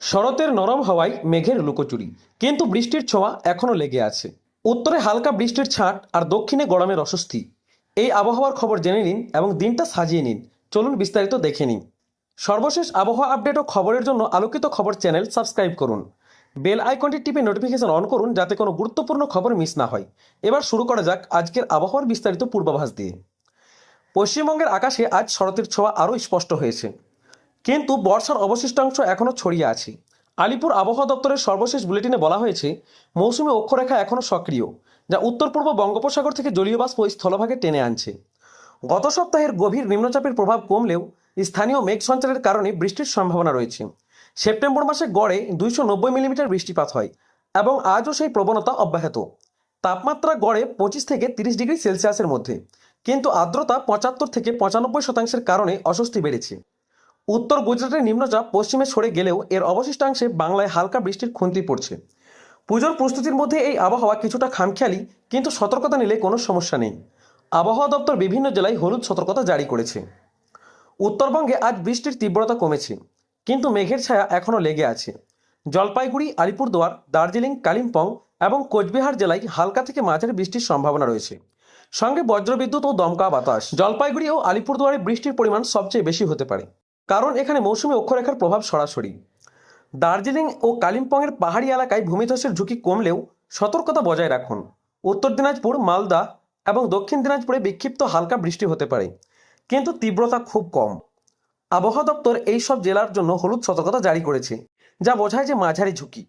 শরতের নরম হাওয়ায় মেঘের লুকোচুরি। কিন্তু বৃষ্টির ছোঁয়া এখনও লেগে আছে। উত্তরে হালকা বৃষ্টির ছাঁট আর দক্ষিণে গরমের অস্বস্তি। এই আবহাওয়ার খবর জেনে নিন এবং দিনটা সাজিয়ে নিন। চলুন বিস্তারিত দেখে নিন। সর্বশেষ আবহাওয়া আপডেট ও খবরের জন্য আলোকিত খবর চ্যানেল সাবস্ক্রাইব করুন। বেল আইকনটি টিপে নোটিফিকেশন অন করুন যাতে কোনো গুরুত্বপূর্ণ খবর মিস না হয়। এবার শুরু করা যাক আজকের আবহাওয়ার বিস্তারিত পূর্বাভাস দিয়ে। পশ্চিমবঙ্গের আকাশে আজ শরতের ছোঁয়া আরও স্পষ্ট হয়েছে। কিন্তু বর্ষার অবশিষ্টাংশ এখনও ছড়িয়ে আছে। আলিপুর আবহাওয়া দপ্তরের সর্বশেষ বুলেটিনে বলা হয়েছে, মৌসুমী অক্ষরেখা এখনও সক্রিয়, যা উত্তর পূর্ব বঙ্গোপসাগর থেকে জলীয় বাষ্প স্থলভাগে টেনে আনছে। গত সপ্তাহের গভীর নিম্নচাপের প্রভাব কমলেও স্থানীয় মেঘ সঞ্চারের কারণে বৃষ্টির সম্ভাবনা রয়েছে। সেপ্টেম্বর মাসে গড়ে দুইশো নব্বই মিলিমিটার বৃষ্টিপাত হয় এবং আজও সেই প্রবণতা অব্যাহত। তাপমাত্রা গড়ে পঁচিশ থেকে তিরিশ ডিগ্রি সেলসিয়াসের মধ্যে, কিন্তু আর্দ্রতা পঁচাত্তর থেকে পঁচানব্বই শতাংশের কারণে অস্বস্তি বেড়েছে। উত্তর গুজরাটের নিম্নচাপ পশ্চিমে সরে গেলেও এর অবশিষ্টাংশে বাংলায় হালকা বৃষ্টির খুন্তি পড়ছে। পুজোর প্রস্তুতির মধ্যে এই আবহাওয়া কিছুটা খামখেয়ালি, কিন্তু সতর্কতা নিলে কোনো সমস্যা নেই। আবহাওয়া দপ্তর বিভিন্ন জেলায় হলুদ সতর্কতা জারি করেছে। উত্তরবঙ্গে আজ বৃষ্টির তীব্রতা কমেছে, কিন্তু মেঘের ছায়া এখনও লেগে আছে। জলপাইগুড়ি, আলিপুরদুয়ার, দার্জিলিং, কালিম্পং এবং কোচবিহার জেলায় হালকা থেকে মাঝারি বৃষ্টির সম্ভাবনা রয়েছে। সঙ্গে বজ্রবিদ্যুৎ ও দমকা বাতাস। জলপাইগুড়ি ও আলিপুরদুয়ারে বৃষ্টির পরিমাণ সবচেয়ে বেশি হতে পারে। কারণ এখানে মৌসুমী অক্ষরেখার প্রভাব সরাসরি। দার্জিলিং ও কালিম্পংয়ের পাহাড়ি এলাকায় ভূমিধসের ঝুঁকি কমলেও সতর্কতা বজায় রাখুন। উত্তর দিনাজপুর, মালদা এবং দক্ষিণ দিনাজপুরে বিক্ষিপ্ত হালকা বৃষ্টি হতে পারে, কিন্তু তীব্রতা খুব কম। আবহাওয়া দপ্তর এই সব জেলার জন্য হলুদ সতর্কতা জারি করেছে, যা বোঝায় যে মাঝারি ঝুঁকি।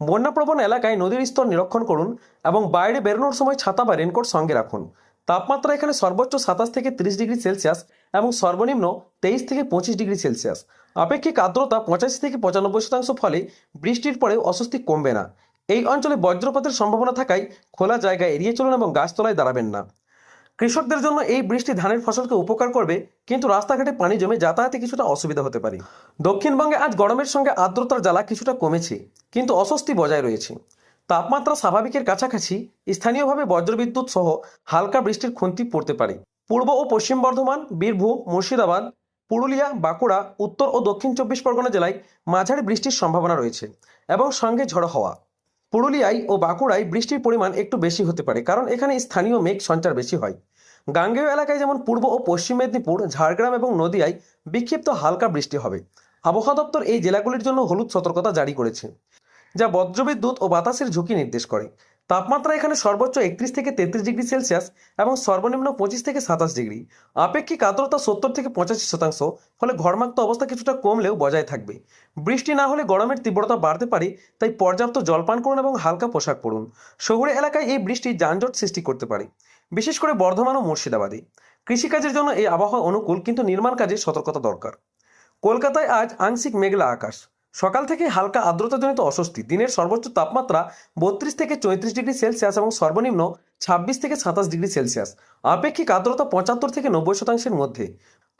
বন্যাপ্রবণ এলাকায় নদীর স্তর নিরীক্ষণ করুন এবং বাইরে বেরোনোর সময় ছাতা বা রেনকোট সঙ্গে রাখুন। তাপমাত্রা এখানে সর্বোচ্চ সাতাশ থেকে তিরিশ ডিগ্রি সেলসিয়াস এবং সর্বনিম্ন তেইশ থেকে পঁচিশ ডিগ্রি সেলসিয়াস। আপেক্ষিক আর্দ্রতা পঁচাশি থেকে পঁচানব্বই শতাংশ ফলে বৃষ্টির পরেও অস্বস্তি কমবে না। এই অঞ্চলে বজ্রপাতের সম্ভাবনা থাকায় খোলা জায়গা এড়িয়ে চলুন এবং গাছতলায় দাঁড়াবেন না। কৃষকদের জন্য এই বৃষ্টি ধানের ফসলকে উপকার করবে, কিন্তু রাস্তাঘাটে পানি জমে যাতায়াতে কিছুটা অসুবিধা হতে পারে। দক্ষিণবঙ্গে আজ গরমের সঙ্গে আর্দ্রতার জ্বালা কিছুটা কমেছে, কিন্তু অস্বস্তি বজায় রয়েছে। তাপমাত্রা স্বাভাবিকের কাছাকাছি, স্থানীয়ভাবে বজ্রবিদ্যুৎ সহ হালকা বৃষ্টির খুন্তি পড়তে পারে। পূর্ব ও পশ্চিম বর্ধমান, বীরভূম, মুর্শিদাবাদ, পুরুলিয়া, বাঁকুড়া, উত্তর ও দক্ষিণ চব্বিশ পরগনা জেলায় মাঝারি বৃষ্টির সম্ভাবনা রয়েছে এবং সঙ্গে ঝড়ো হওয়া। পুরুলিয়ায় ও বাঁকুড়ায় বৃষ্টির পরিমাণ একটু বেশি হতে পারে কারণ এখানে স্থানীয় মেঘ সঞ্চার বেশি হয়। গাঙ্গেয় এলাকায় যেমন পূর্ব ও পশ্চিম মেদিনীপুর, ঝাড়গ্রাম এবং নদিয়ায় বিক্ষিপ্ত হালকা বৃষ্টি হবে। আবহাওয়া দপ্তর এই জেলাগুলির জন্য হলুদ সতর্কতা জারি করেছে। যা বজ্রবিদ্যুৎ ও বাতাসের ঝুঁকি নির্দেশ করে। তাপমাত্রা এখানে সর্বোচ্চ একত্রিশ থেকে তেত্রিশ ডিগ্রি সেলসিয়াস এবং সর্বনিম্ন পঁচিশ থেকে সাতাশ ডিগ্রি। আপেক্ষিক আর্দ্রতা সত্তর থেকে পঁচাশি শতাংশ, ফলে ঘরমাক্ত অবস্থা কিছুটা কমলেও বজায় থাকবে। বৃষ্টি না হলে গরমের তীব্রতা বাড়তে পারে, তাই পর্যাপ্ত জলপান করুন এবং হালকা পোশাক পরুন। শহুরে এলাকায় এই বৃষ্টি যানজট সৃষ্টি করতে পারে, বিশেষ করে বর্ধমান ও মুর্শিদাবাদে। কৃষিকাজের জন্য এই আবহাওয়া অনুকূল, কিন্তু নির্মাণ কাজে সতর্কতা দরকার। কলকাতায় আজ আংশিক মেঘলা আকাশ। সকাল থেকে হালকা আর্দ্রতাজনিত অস্বস্তি। দিনের সর্বোচ্চ তাপমাত্রা বত্রিশ থেকে চৌত্রিশ ডিগ্রি সেলসিয়াস এবং সর্বনিম্ন ছাব্বিশ থেকে সাতাশ ডিগ্রি সেলসিয়াস। আপেক্ষিক আর্দ্রতা পঁচাত্তর থেকে নব্বই শতাংশের মধ্যে।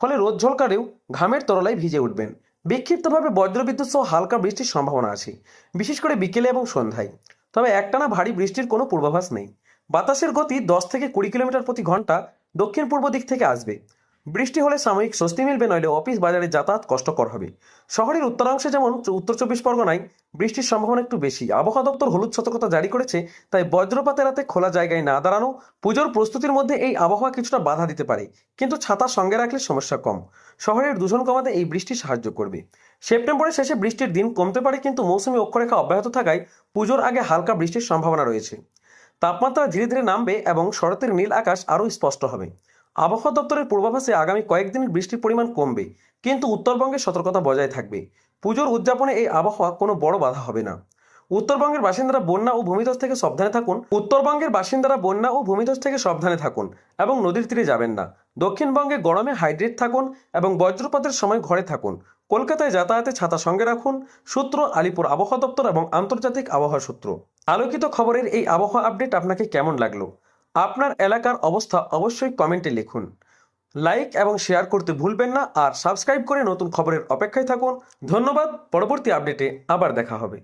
ফলে রোদ ঝলকারেও ঘামের তরলায় ভিজে উঠবেন। বিক্ষিপ্তভাবে বজ্রবিদ্যুৎ সহ হালকা বৃষ্টির সম্ভাবনা আছে, বিশেষ করে বিকেলে এবং সন্ধ্যায়। তবে একটানা ভারী বৃষ্টির কোনো পূর্বাভাস নেই। বাতাসের গতি দশ থেকে কুড়ি কিলোমিটার প্রতি ঘণ্টা দক্ষিণ পূর্ব দিক থেকে আসবে। বৃষ্টি হলে সাময়িক স্বস্তি মিলবে, নইলে অফিস বাজারে যাতায়াত কষ্টকর হবে। শহরের উত্তরাংশে যেমন উত্তর চব্বিশ পরগনায় বৃষ্টির সম্ভাবনা একটু বেশি। আবহাওয়া দপ্তর হলুদ সতর্কতা জারি করেছে, তাই বজ্রপাতের রাতে খোলা জায়গায় না দাঁড়ানো, পুজোর প্রস্তুতির মধ্যে এই আবহাওয়া কিছুটা বাধা দিতে পারে, কিন্তু ছাতা সঙ্গে রাখলে সমস্যা কম। শহরের দূষণ কমাতে এই বৃষ্টি সাহায্য করবে। সেপ্টেম্বরের শেষে বৃষ্টির দিন কমতে পারে, কিন্তু মৌসুমী অক্ষরেখা অব্যাহত থাকায় পুজোর আগে হালকা বৃষ্টির সম্ভাবনা রয়েছে। তাপমাত্রা ধীরে ধীরে নামবে এবং শরতের নীল আকাশ আরও স্পষ্ট হবে। আবহাওয়া দপ্তরের পূর্বাভাসে আগামী কয়েকদিনের বৃষ্টির পরিমাণ কমবে, কিন্তু উত্তরবঙ্গে সতর্কতা বজায় থাকবে। পুজোর উদযাপনে এই আবহাওয়া কোনো বড় বাধা হবে না। উত্তরবঙ্গের বাসিন্দারা বন্যা ও ভূমিধস থেকে সাবধানে থাকুন। উত্তরবঙ্গের বাসিন্দারা বন্যা ও ভূমিধস থেকে সাবধানে থাকুন এবং নদীর তীরে যাবেন না। দক্ষিণবঙ্গে গরমে হাইড্রেট থাকুন এবং বজ্রপাতের সময় ঘরে থাকুন। কলকাতায় যাতায়াতে ছাতা সঙ্গে রাখুন। সূত্র, আলিপুর আবহাওয়া দপ্তর এবং আন্তর্জাতিক আবহাওয়া সূত্র। আলোকিত খবরের এই আবহাওয়া আপডেট আপনাকে কেমন লাগল? আপনার এলাকার অবস্থা অবশ্যই কমেন্টে লিখুন। লাইক এবং শেয়ার করতে ভুলবেন না আর সাবস্ক্রাইব করে নতুন খবরের অপেক্ষায় থাকুন। ধন্যবাদ, পরবর্তী আপডেটে আবার দেখা হবে।